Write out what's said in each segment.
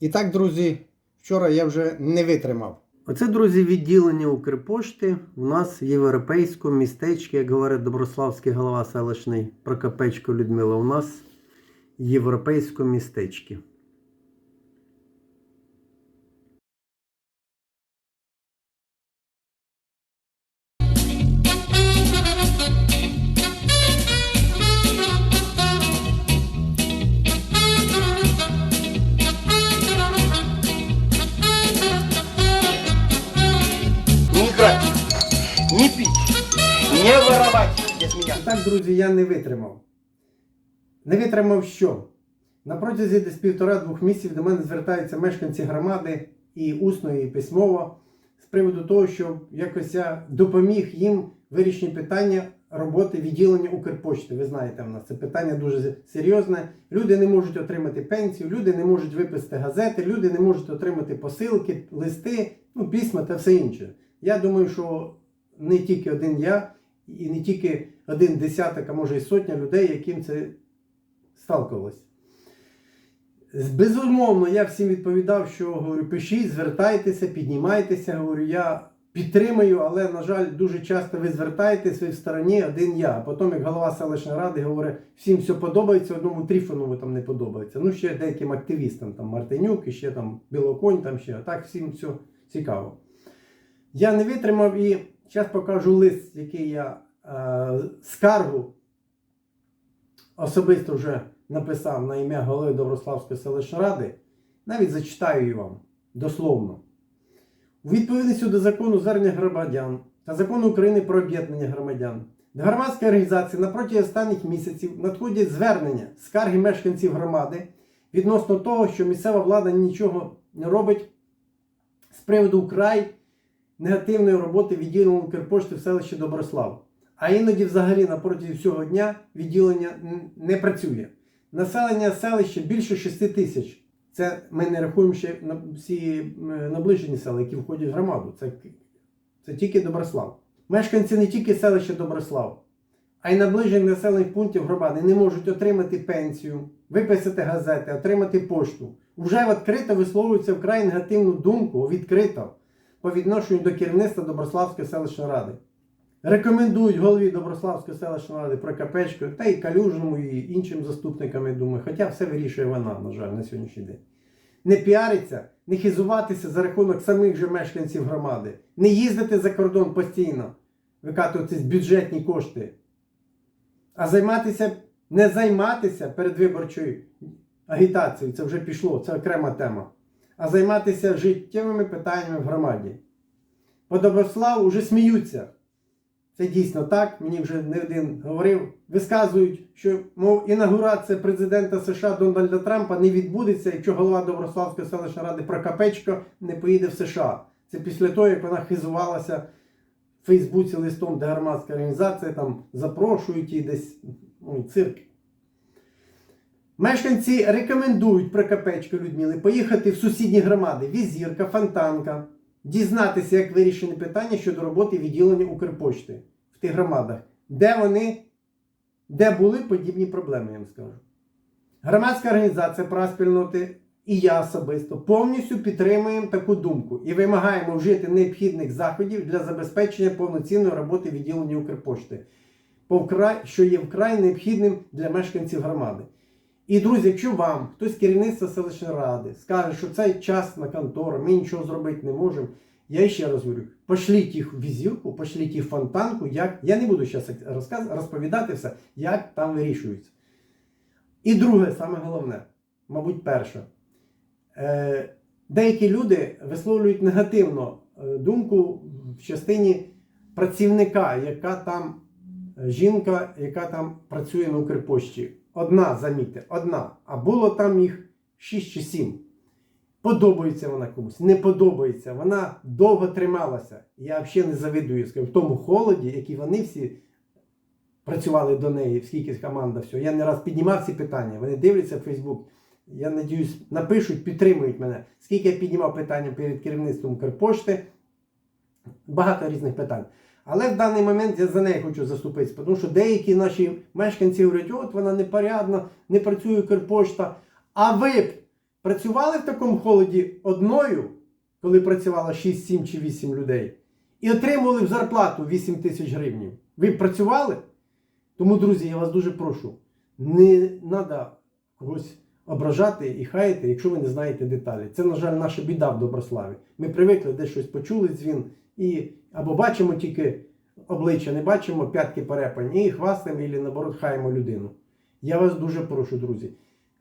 І так, друзі, вчора я вже не витримав. Оце, друзі, відділення Укрпошти у нас в європейському містечку, як говорить Доброславський голова селищний Прокопечко Людмила, у нас в європейському містечку. Не пить, не воровать без меня. Так, друзі, я не витримав. Не витримав що? На протязі десь півтора-двох місяців до мене звертаються мешканці громади і усно, і письмово з приводу того, що якось я допоміг їм вирішення питання роботи відділення Укрпочти. Ви знаєте, в нас це питання дуже серйозне. Люди не можуть отримати пенсію, люди не можуть виписати газети, люди не можуть отримати посилки, листи, ну, письма та все інше. Я думаю, що не тільки один я, і не тільки один десяток, а може і сотня людей, яким це сталкувалось. Безумовно, я всім відповідав, що говорю, пишіть, звертайтеся, піднімайтеся. Говорю, я підтримую, але, на жаль, дуже часто ви звертаєтесь, ви в стороні, один я. А потім, як голова селищної ради, говорить, всім все подобається, одному Тріфонову там не подобається. Ну, ще деяким активістам, там Мартинюк, і ще там Білоконь, там ще. А так всім все цікаво. Я не витримав і зараз покажу лист, який я е, скаргу особисто вже написав на ім'я голови Доброславської селищної ради. Навіть зачитаю її вам дословно. У відповідності до закону звернення громадян та закону України про об'єднання громадян до громадської організації на протязі останніх місяців надходять звернення скарги мешканців громади відносно того, що місцева влада нічого не робить з приводу вкрай негативної роботи відділення Укрпошти в селищі Доброслав. А іноді взагалі на протязі всього дня відділення не працює. Населення селища більше 6 тисяч. Це ми не рахуємо ще на всі е, наближені села, які входять в громаду. Це, це тільки Доброслав. Мешканці не тільки селища Доброслав, а й наближених населених пунктів громади не можуть отримати пенсію, виписати газети, отримати пошту. Вже відкрито висловлюються вкрай негативну думку, відкрито по відношенню до керівництва Доброславської селищної ради. Рекомендують голові Доброславської селищної ради Прокопечко та і Калюжному, і іншим заступникам, я думаю, хоча все вирішує вона, на жаль, на сьогоднішній день. Не піариться, не хизуватися за рахунок самих же мешканців громади, не їздити за кордон постійно, викатувати бюджетні кошти, а займатися, не займатися передвиборчою агітацією, це вже пішло, це окрема тема, а займатися життєвими питаннями в громаді. По Доброславу вже сміються. Це дійсно так. Мені вже не один говорив. Висказують, що мов інаугурація президента США Дональда Трампа не відбудеться, якщо голова Доброславської селищної ради Прокопечко не поїде в США. Це після того, як вона хизувалася в Фейсбуці листом, де громадська організація там запрошують її десь ой, цирк. Мешканці рекомендують Прокопечко Людмили поїхати в сусідні громади Візірка, Фонтанка, дізнатися, як вирішені питання щодо роботи відділення Укрпочти в тих громадах, де вони, де були подібні проблеми, я вам скажу. Громадська організація права спільноти і я особисто повністю підтримуємо таку думку і вимагаємо вжити необхідних заходів для забезпечення повноцінної роботи відділення Укрпошти, що є вкрай необхідним для мешканців громади. І, друзі, якщо вам хтось з керівництва селищної ради скаже, що цей час на контору, ми нічого зробити не можемо, я ще раз говорю, пошліть їх в візірку, пошліть їх в фонтанку, як. Я не буду зараз розповідати все, як там вирішується. І друге, саме головне, мабуть, перше. Е, деякі люди висловлюють негативно е, думку в частині працівника, яка там е, жінка, яка там працює на Укрпошті. Одна, замітьте, одна. А було там їх 6 чи 7. Подобається вона комусь, не подобається. Вона довго трималася. Я взагалі не завидую скажу, в тому холоді, який вони всі працювали до неї, скільки команда всього. Я не раз піднімав ці питання. Вони дивляться в Фейсбук. Я надіюсь, напишуть, підтримують мене. Скільки я піднімав питання перед керівництвом Укрпошти, багато різних питань. Але в даний момент я за неї хочу заступитися, тому що деякі наші мешканці говорять, от вона непорядна, не працює Укрпошта. А ви б працювали в такому холоді одною, коли працювало 6, 7 чи 8 людей, і отримували в зарплату 8 тисяч гривень. Ви б працювали? Тому, друзі, я вас дуже прошу, не треба когось ображати і хаяти, якщо ви не знаєте деталі. Це, на жаль, наша біда в Доброславі. Ми привикли десь щось почули дзвін і або бачимо тільки обличчя, не бачимо п'ятки перепані і хвастаємо, або наоборот хаємо людину. Я вас дуже прошу, друзі.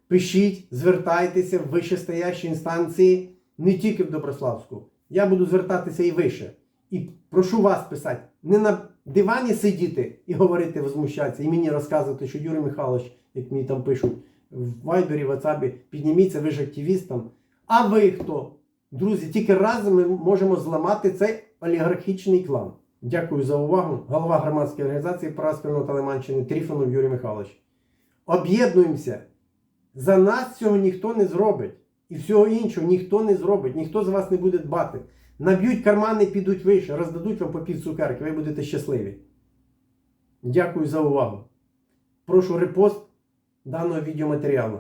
Пишіть, звертайтеся в вищестоящі інстанції, не тільки в Доброславську. Я буду звертатися і вище. І прошу вас писати, не на дивані сидіти і говорити, возмущатися, і мені розказувати, що Юрій Михайлович, як мені там пишуть, в Вайбері, в WhatsApp, підніміться, ви ж активіст там. А ви хто? Друзі, тільки разом ми можемо зламати цей олігархічний клан. Дякую за увагу. Голова громадської організації права спільноти Лиманщини Тріфонов Юрій Михайлович. Об'єднуємося. За нас цього ніхто не зробить. І всього іншого ніхто не зробить, ніхто з вас не буде дбати. Наб'ють кармани, підуть вище, роздадуть вам по пів цукерки, ви будете щасливі. Дякую за увагу. Прошу репост даного відеоматеріалу.